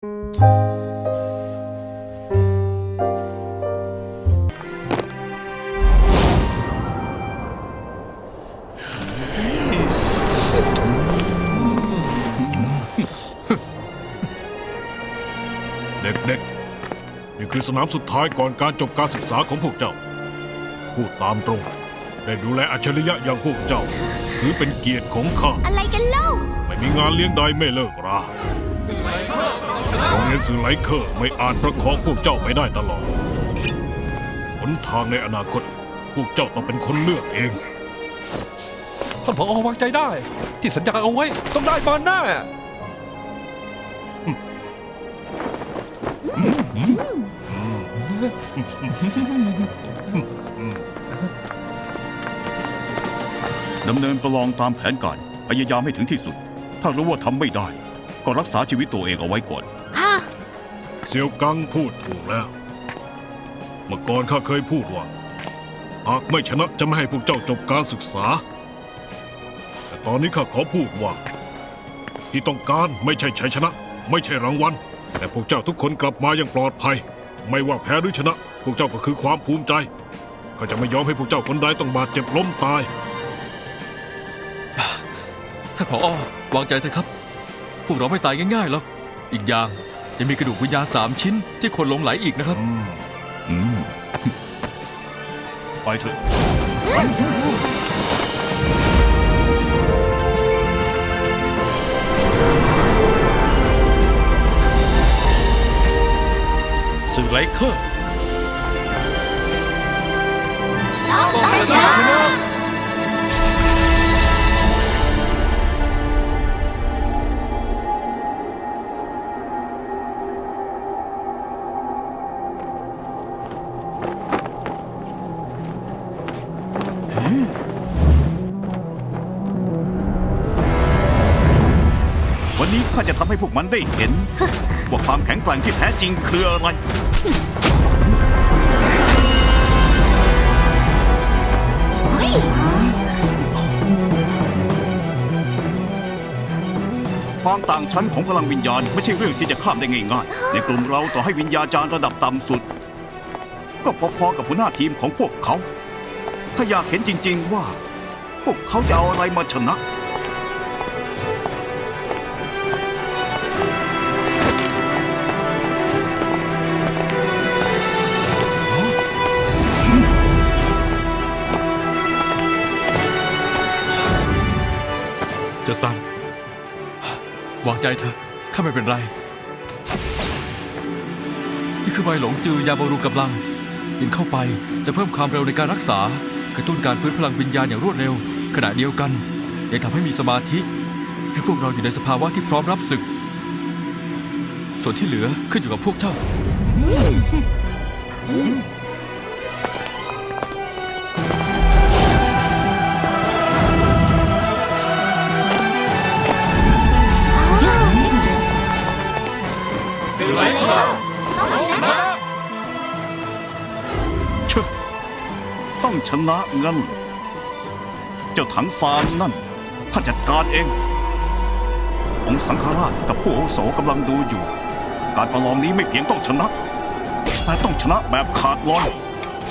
เด็กๆ นี่คือสนามสุดท้ายก่อนการจบการศึกษาของพวกเจ้า พูดตามตรง ได้ดูแลอัจฉริยะอย่างพวกเจ้า ถือเป็นเกียรติของข้า อะไรกันเล่า ไม่มีงานเลี้ยงใดไม่เลิกรา โรงเรียนสื่อไหลเคอร์ไม่อาจประคองพวกเจ้าไปได้ตลอดหนทางในอนาคต พวกเจ้าต้องเป็นคนเลือกเอง ท่านผอวางใจได้ ที่สัญญาเอาไว้ต้องได้มาแน่ดำเนินประลองตามแผนการพยายามให้ถึงที่สุด ถ้ารู้ว่าทำไม่ได้ ก็รักษาชีวิตตัวเองเอาไว้ก่อนค่ะ เซียวกังพูดถูกแล้ว เมื่อก่อนข้าเคยพูดว่า หากไม่ชนะจะไม่ให้พวกเจ้าจบการศึกษา แต่ตอนนี้ข้าขอพูดว่า ที่ต้องการไม่ใช่ชัยชนะ ไม่ใช่รางวัล แต่พวกเจ้าทุกคนกลับมาอย่างปลอดภัย ไม่ว่าแพ้หรือชนะ พวกเจ้าก็คือความภูมิใจข้าจะไม่ยอมให้พวกเจ้าคนใดต้องบาดเจ็บล้มตาย ท่านผอ วางใจเถอะครับ พวกเราไม่ตายง่ายๆหรอก อีกอย่าง ยังมีกระดูกวิญญาณสามชิ้นที่คนหลงไหลอีกนะครับ อืมอืมไปเถอะสื่อไลเคอร์ ต้องชนะ นนี้ข้าจะทำให้พวกมันได้เห็น ว่าความแข็งแกร่งที่แท้จริงคืออะไร ความต่างชั้นของพลังวิญญาณไม่ใช่เรื่องที่จะข้ามได้ง่ายๆ ในกลุ่มเราต่อให้วิญญาจารย์ระดับต่ำสุด ก็พอๆกับหัวหน้าทีมของพวกเขา ถ้าอยากเห็นจริง ๆ ว่า พวกเขาจะเอาอะไรมาชนะ จ้าซันวางใจเถอะข้าไม่เป็นไร นี่คือใบหลงจือยาบำรุงกำลัง กินเข้าไปจะเพิ่มความเร็วในการรักษากระตุ้นการฟื้นพลังวิญญาณอย่างรวดเร็ว ขณะเดียวกันยังทำให้มีสมาธิ ให้พวกเราอยู่ในสภาวะที่พร้อมรับศึก ส่วนที่เหลือขึ้นอยู่กับพวกเจ้า ต้องชนะชอะต้องชนะงั้นเหรอเจ้าถังซานนั่นข้านจัดการเอง องค์สังฆราชกับผู้อาวุโสกำลังดูอยู่ การประลองนี้ไม่เพียงต้องชนะ แต่ต้องชนะแบบขาดลอย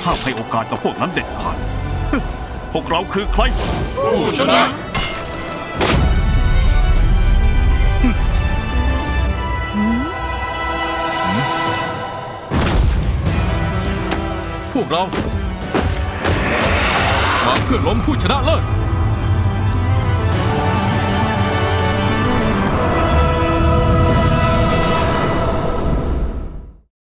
ห้ามให้โอกาสกับพวกนั้นเด็ดขาด พวกเราคือใคร ผู้ชนะ วกเรา มาเพื่อล้มผู้ชนะเลิศ